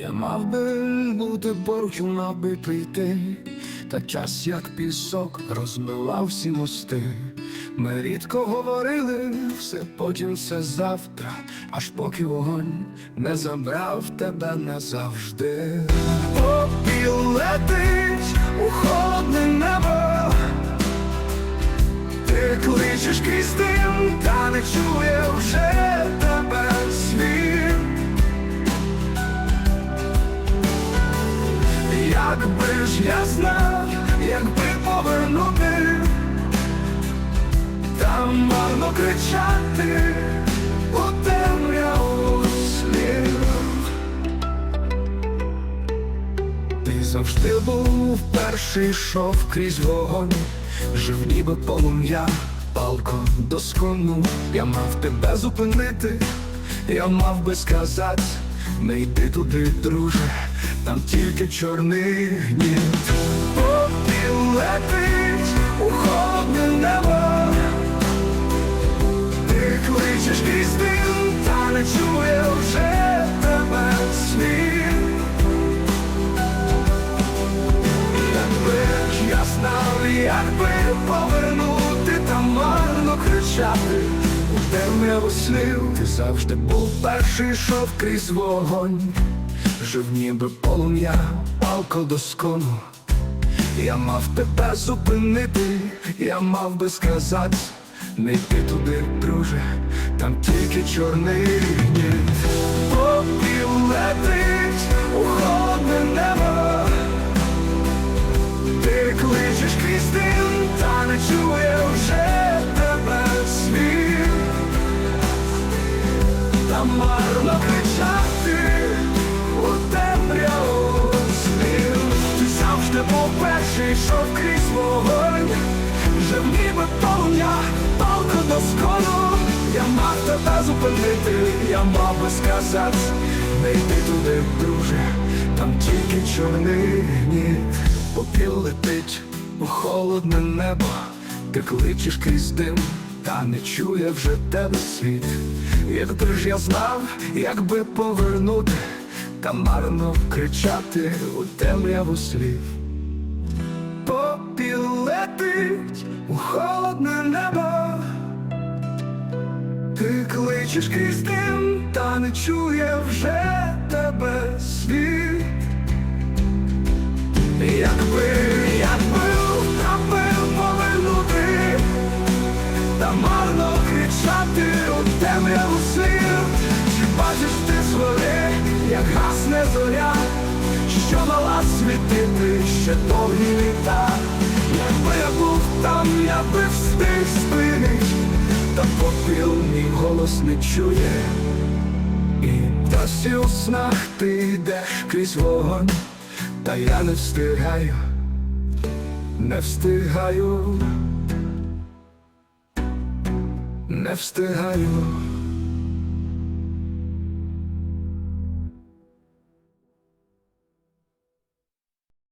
Я мав би бути поруч, мав би прийти, та час, як пісок, розмивав всі мости. Ми рідко говорили, все потім все завтра, аж поки вогонь не забрав тебе назавжди. Попіл летить у холодне небо, ти кличеш крізь дим, та не чує вже я знав, якби повернути, там марно кричати у темряву слів. Ти завжди був перший йшов крізь вогонь, жив ніби полум'я, палко доскону. Я мав тебе зупинити, я мав би сказати, не йди туди, друже, там тільки чорний гніт. Попіл летить у холодне небо, ти кличеш крізь дим, та не чує вже тебе світ. Якби ж я знав, якби повернути та марно кричати темряву слів, ти завжди був перший йшов крізь вогонь, жив ніби полум'я, палко доскону. Я мав тебе зупинити, я мав би сказати, не йти туди, друже, там тільки чорний марно кричати у темряву слів. Ти завжди був перший, йшов крізь вогонь, жив ніби полум'я, палко доскону. Я мав тебе зупинити, я мав би сказати, не йди туди, друже, там тільки чорний гніт, попіл летить у холодне небо, ти кличеш крізь дим, та не чує вже тебе світ. Якби ж я знав, якби повернути, та марно кричати у темряву слів. Попіл летить у холодне небо. Ти кличеш крізь дим, та не чує вже тебе світ. Марно кричати у темряву світ. Чи бачиш ти згори, як гасне зоря, що мала світити ще довгі літа. Якби я був там, я би встиг спинить, та попіл мій голос не чує. І досі у снах ти йдеш крізь вогонь, та я не встигаю, не встигаю, не встигаю.